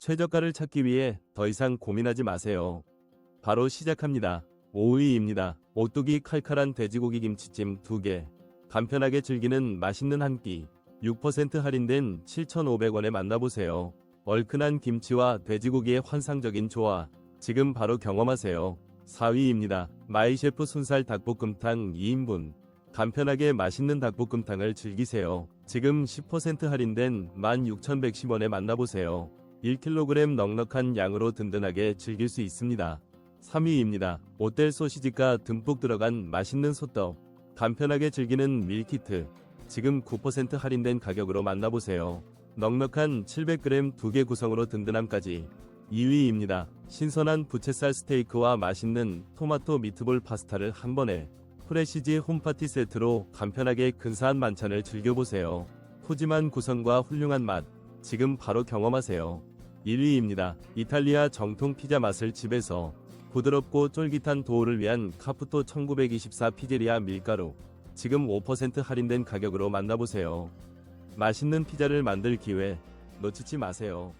최저가를 찾기 위해 더 이상 고민하지 마세요. 바로 시작합니다. 5위입니다. 오뚜기 칼칼한 돼지고기 김치찜 2개. 간편하게 즐기는 맛있는 한 끼. 6% 할인된 7,500원에 만나보세요. 얼큰한 김치와 돼지고기의 환상적인 조화. 지금 바로 경험하세요. 4위입니다. 마이셰프 순살 닭볶음탕 2인분. 간편하게 맛있는 닭볶음탕을 즐기세요. 지금 10% 할인된 16,110원에 만나보세요. 1kg 넉넉한 양으로 든든하게 즐길 수 있습니다. 3위입니다. 오텔 소시지가 듬뿍 들어간 맛있는 소떡. 간편하게 즐기는 밀키트. 지금 9% 할인된 가격으로 만나보세요. 넉넉한 700g 2개 구성으로 든든함까지. 2위입니다. 신선한 부채살 스테이크와 맛있는 토마토 미트볼 파스타를 한 번에 프레시지 홈파티 세트로 간편하게 근사한 만찬을 즐겨보세요. 푸짐한 구성과 훌륭한 맛. 지금 바로 경험하세요. 1위입니다. 이탈리아 정통 피자 맛을 집에서 부드럽고 쫄깃한 도우를 위한 카푸토 1924 피제리아 밀가루. 지금 5% 할인된 가격으로 만나보세요. 맛있는 피자를 만들 기회 놓치지 마세요.